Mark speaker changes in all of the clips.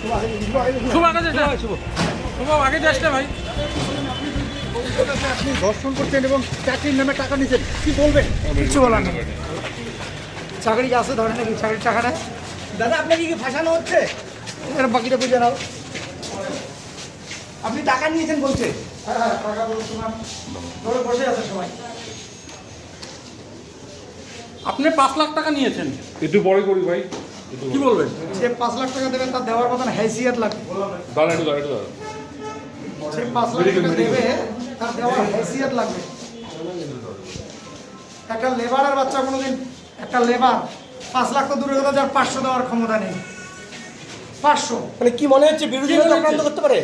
Speaker 1: শুভ আগে শুভ আগে ভাই।
Speaker 2: আপনি দর্শন করছেন এবং চাকরির নামে টাকা নিচ্ছেন কি বলবেন?
Speaker 3: কিছু বলার নেই। চাকরি আছে ধরে নাকি? চাকরির টাকাটা
Speaker 2: দাদা আপনাকে কি ফাঁসানো হচ্ছে?
Speaker 3: এর বাকিটা বুঝে নাও।
Speaker 2: আপনি টাকা নিয়েছেন বলছে
Speaker 3: হ্যাঁ টাকা বলছিলাম ধরে বসে আছে সবাই।
Speaker 1: আপনি পাঁচ লাখ টাকা নিয়েছেন।
Speaker 4: একটু বড় করি ভাই।
Speaker 1: কি বলবেন?
Speaker 3: যে পাঁচ লাখ টাকা দেবে তার দেওয়ার মতন হ্যাসিয়াত লাগবে
Speaker 4: দাঁড়া একটু দাঁড়া একটু দাঁড়া
Speaker 3: যে পাঁচ লাখ টাকা দেবে তার দেওয়ার হ্যাসিয়াত লাগবে। একটা লেবারের বাচ্চা কোনোদিন একটা লেবার পাঁচ লাখ তো দূরে কথা যার পাঁচশো দেওয়ার ক্ষমতা নেই। পাঁচশো।
Speaker 2: মানে কি মনে হচ্ছে বিরোধীরা চক্রান্ত করতে পারে?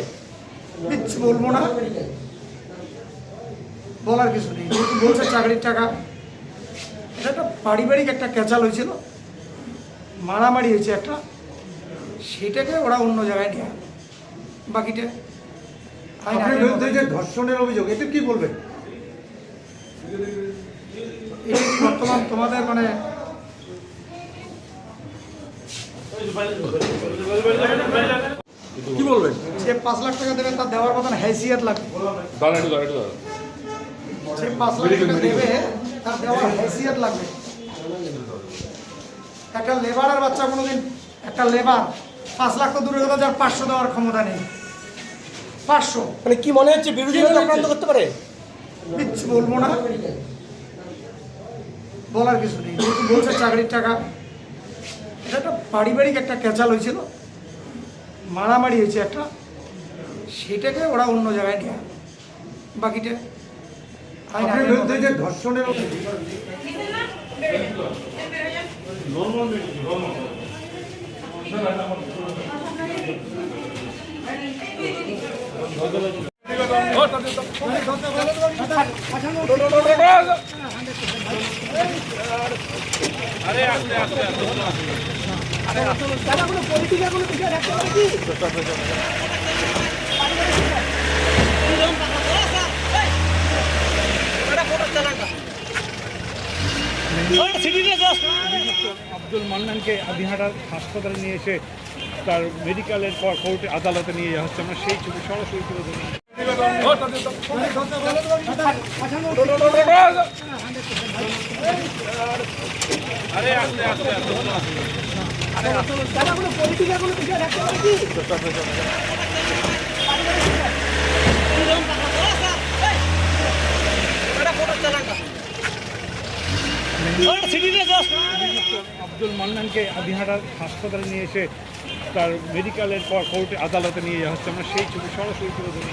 Speaker 3: কিচ্ছু বলব না। বলার কিছু নেই। বলছে চাকরির টাকা। এটা একটা পারিবারিক একটা ক্যাচাল হয়েছিল। মারামারি হয়েছে একটা সেটাকে ওরা অন্য জায়গায় নিয়ে বাকিটা
Speaker 2: আপনার বিরুদ্ধে যে। ধর্ষণের অভিযোগ এতে কি বলবেন?
Speaker 3: এটা কি বর্তমান তোমাদের মানে
Speaker 1: কি বলবেন?
Speaker 3: যে পাঁচ লাখ টাকা দেবে তার দেওয়ার মতন হ্যাসিয়াত লাগবে যে পাঁচ লাখ টাকা দেবে তার দেওয়ার হ্যাসিয়াত লাগবে একটা লেবারের বাচ্চা কোনোদিন একটা লেবার পাঁচ লাখ তো দূরে কথা যার পাঁচশো দেওয়ার ক্ষমতা নেই। পাঁচশো।
Speaker 2: মানে কি মনে হচ্ছে চক্রান্ত করতে পারে?
Speaker 3: কিচ্ছু বলব না। বলার কিছু নেই। যেহেতু বলছে চাকরির টাকা এটা একটা পারিবারিক একটা ক্যাচাল হয়েছিল। মারামারি হয়েছে একটা। সেটাকে ওরা অন্য জায়গায় নিয়ে। গেল। বাকিটা আইন
Speaker 2: আপনার
Speaker 3: আগের
Speaker 2: বিরুদ্ধে
Speaker 3: মতোই।
Speaker 2: যে ধর্ষণের অভিযোগ
Speaker 5: আব্দুল মান্নানকে আদিহাটার হাসপাতালে নিয়ে এসে তার মেডিকেলের পর কোর্টে আদালতে নিয়ে যাওয়া হচ্ছে। আমরা সেই ছবি সরাসরি তুলে ধরি আব্দুল মান্নানকে আদিহাটার হাসপাতালে নিয়ে এসে তার মেডিকেলের পর কোর্টে আদালতে নিয়ে যাওয়া হচ্ছে। আমরা সেই ছবি সরাসরি তুলে ধরি